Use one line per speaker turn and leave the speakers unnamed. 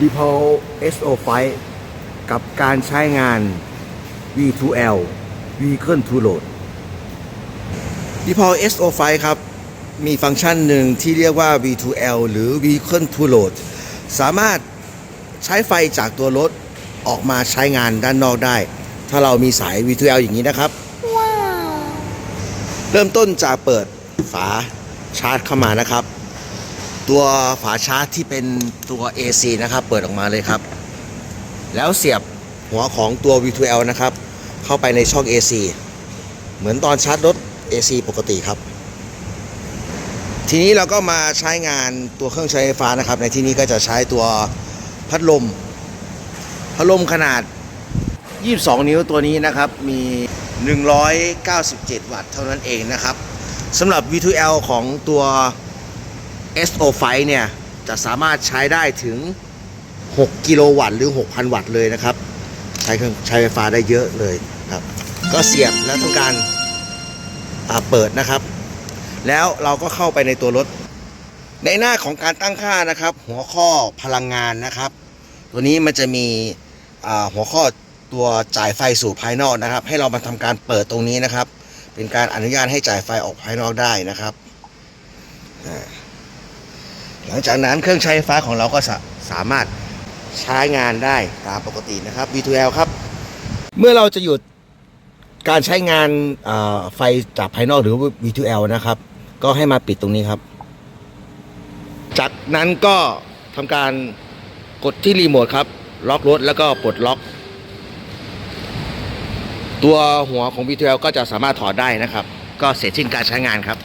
d e p o SO5 กับการใช้งาน V2L Vehicle to Load d e p o SO5 ครับ มีฟังก์ชันหนึ่งที่เรียกว่า V2L หรือ Vehicle to Load สามารถใช้ไฟจากตัวรถออกมาใช้งานด้านนอกได้ ถ้าเรามีสาย V2L อย่างนี้นะครับ เริ่มต้นจากเปิดฝาชาร์จเข้ามานะครับ ตัวฝาชาร์จที่เป็นตัว AC นะครับ เปิดออกมาเลยครับ แล้วเสียบหัวของตัว V2L นะครับ เข้าไปในช่อง AC เหมือนตอนชาร์จรถ AC ปกติครับ ทีนี้เราก็มาใช้งานตัวเครื่องใช้ไฟฟ้านะครับ ในที่นี้ก็จะใช้ตัวพัดลม พัดลมขนาด 22 นิ้วตัวนี้นะครับ มี 197 วัตต์เท่านั้นเองนะครับสำหรับ V2L ของตัว SO5 เนี่ย จะสามารถใช้ได้ถึง 6 กิโลวัตต์หรือ 6,000 วัตต์เลยนะครับ ใช้เครื่องใช้ไฟฟ้าได้เยอะเลยครับ ก็เสียบแล้วทำการเปิดนะครับ แล้วเราก็เข้าไปในตัวรถ ในหน้าของการตั้งค่านะครับ หัวข้อพลังงานนะครับ ตัวนี้มันจะมีหัวข้อตัวจ่ายไฟสู่ภายนอกนะครับ ให้เรามาทำการเปิดตรงนี้นะครับ เป็นการอนุญาตให้จ่ายไฟออกภายนอกได้นะครับ อ่า หลังจากนั้นเครื่องใช้ไฟฟ้าของเราก็สาสามารถใช้งานได้ตามปกตินะครับ V2L ครับ เมื่อเราจะหยุดการใช้งานอ่าไฟจากภายนอกหรือ V2L นะครับ ก็ให้มาปิดตรงนี้ครับ จากนั้นก็ทำการกดที่รีโมทครับ ล็อกรถแล้วก็ปลดล็อก ตัวหัวของ V2L ก็จะสามารถถอดได้นะครับ ก็เสร็จสิ้นการใช้งานครับ